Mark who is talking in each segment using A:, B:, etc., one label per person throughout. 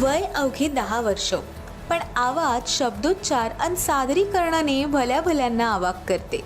A: वय अवघी दहा वर्ष. पण आवाज शब्दोच्चार आणि सादरीकरणाने भल्या भल्यांना आवाक करते.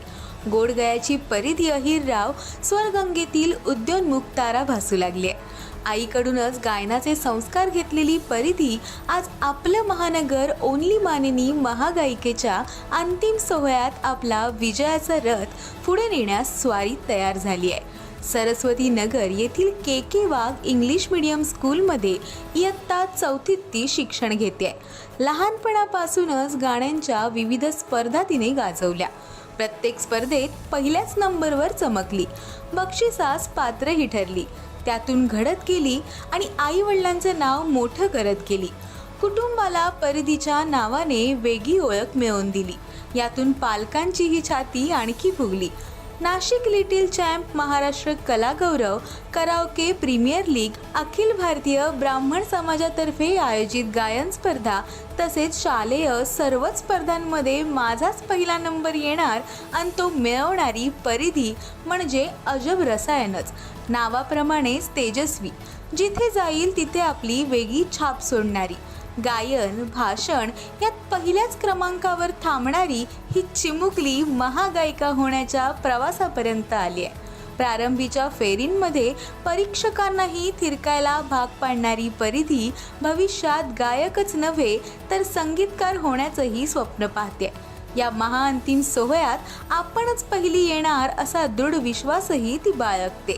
A: गोडगयाची परिधी अहिरराव स्वरगंगेतील उद्योन्मुख तारा भासू लागली. आहे आईकडूनच गायनाचे संस्कार घेतलेली परिधी आज आपलं महानगर ओनली मानेनी महागायिकेच्या अंतिम सोहळ्यात आपला विजयाचा रथ पुढे नेण्यास स्वारीत तयार झाली आहे. सरस्वती नगर येथील के के वाघ इंग्लिश मीडियम स्कूलमध्ये इयत्ता चौथीत ती शिक्षण घेते. लहानपणापासूनच गाण्यांच्या विविध स्पर्धा तिने गाजवल्या. प्रत्येक स्पर्धेत पहिल्याच नंबरवर चमकली. बक्षिसास पात्रही ठरली. त्यातून घडत गेली आणि आई वडिलांचं नाव मोठं करत गेली. कुटुंबाला परिधीच्या नावाने वेगळी ओळख मिळवून दिली. यातून पालकांचीही छाती आणखी फुगली. Nashik little champ Maharashtra Kalagaurav karaoke premier league अखिल भारतीय ब्राह्मण समाजातर्फे आयोजित गायन स्पर्धा तसेच शालेय सर्वच स्पर्धांमध्ये माझाच पहिला नंबर येणार आणि तो मिळवणारी परिधी म्हणजे अजब रसायनच. नावाप्रमाणेच तेजस्वी. जिथे जाईल तिथे आपली वेगळी छाप सोडणारी. गायन भाषण यात पहिल्याच क्रमांकावर थांबणारी ही चिमुकली महागायिका होण्याच्या प्रवासापर्यंत आली आहे. प्रारंभीच्या फेरींमध्ये परीक्षकांनाही थिरकायला भाग पाडणारी परिधी भविष्यात गायकच नव्हे तर संगीतकार होण्याचंही स्वप्न पाहते. या महाअंतिम सोहळ्यात आपणच पहिली येणार असा दृढ विश्वासही ती बाळगते.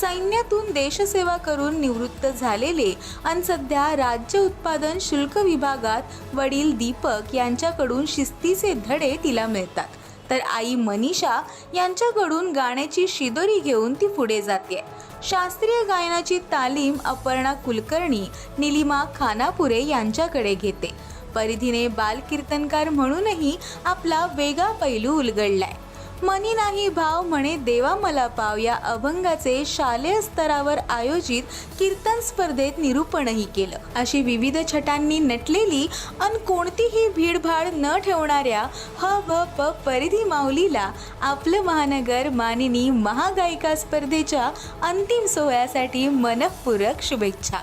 A: सैन्यातून देशसेवा करून निवृत्त झालेले आणि सध्या राज्य उत्पादन शुल्क विभागात वडील दीपक यांच्याकडून शिस्तीचे धडे तिला मिळतात. तर आई मनीषा यांच्याकडून गाण्याची शिदोरी घेऊन ती पुढे जाते. शास्त्रीय गायनाची तालीम अपर्णा कुलकर्णी निलिमा खानापुरे यांच्याकडे घेते. परिधीने बालकीर्तनकार म्हणूनही आपला वेगळा पैलू उलगडलाय. मनी नाही भाव म्हणे देवा मला पाव. या अभंगाचे शालेय स्तरावर आयोजित कीर्तन स्पर्धेत निरूपणही केलं. अशी विविध छटांनी नटलेली अन कोणतीही भीडभाड न ठेवणाऱ्या ह भ प परिधी माऊलीला आपलं महानगर मानिनी महागायिका स्पर्धेच्या अंतिम सोहळ्यासाठी मनपूरक शुभेच्छा.